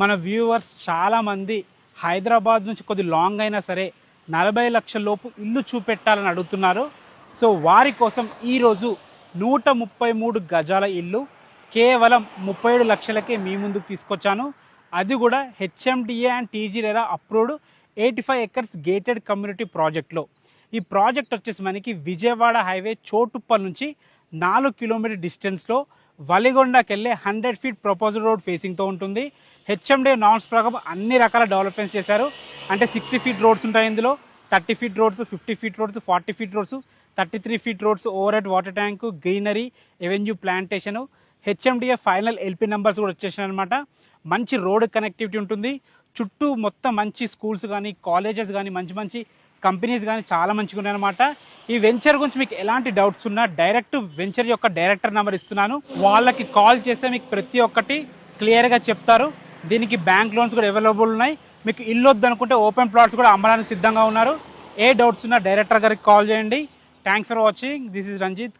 మన వ్యూవర్స్ చాలామంది హైదరాబాద్ నుంచి కొద్ది లాంగ్ అయినా సరే నలభై లక్షల లోపు ఇల్లు చూపెట్టాలని అడుగుతున్నారు. సో వారి కోసం ఈరోజు నూట ముప్పై మూడు గజాల ఇల్లు కేవలం ముప్పై ఏడు లక్షలకే మీ ముందుకు తీసుకొచ్చాను. అది కూడా హెచ్ఎండిఏ అండ్ టీజీ లేదా approved eighty five acres gated community ప్రాజెక్ట్లో ఈ ప్రాజెక్ట్ వచ్చేసి మనకి విజయవాడ హైవే చోటుప్పల్ నుంచి నాలుగు కిలోమీటర్ డిస్టెన్స్లో వలిగొండకి వెళ్ళే హండ్రెడ్ ఫీట్ ప్రపోజల్ రోడ్ ఫేసింగ్తో ఉంటుంది. హెచ్ఎండే నాన్స్ ప్రకారం అన్ని రకాల డెవలప్మెంట్స్ చేశారు. అంటే సిక్స్టీ ఫీట్ రోడ్స్ ఉంటాయి ఇందులో. Thirty feet roads fifty feet roads forty feet roads thirty three feet roads overhead water tank greenery avenue plantation. HMDA final LP numbers కూడా వచ్చేసాయి అనమాట మంచి రోడ్ కనెక్టివిటీ ఉంటుంది. చుట్టూ మొత్తం మంచి స్కూల్స్ కానీ కాలేజెస్ కానీ మంచి మంచి కంపెనీస్ కానీ చాలా మంచిగా ఉన్నాయన్నమాట. ఈ వెంచర్ గురించి మీకు ఎలాంటి డౌట్స్ ఉన్నా డైరెక్ట్ వెంచర్ యొక్క డైరెక్టర్ నెంబర్ ఇస్తున్నాను. వాళ్ళకి కాల్ చేస్తే మీకు ప్రతి ఒక్కటి క్లియర్గా చెప్తారు. దీనికి బ్యాంక్ లోన్స్ కూడా అవైలబుల్ ఉన్నాయి. మీకు ఇల్లు వద్దనుకుంటే ఓపెన్ ప్లాట్స్ కూడా అమ్మడానికి సిద్ధంగా ఉన్నారు. ఏ డౌట్స్ ఉన్నా డైరెక్టర్ గారికి కాల్ చేయండి. Thanks for watching. This is Ranjith.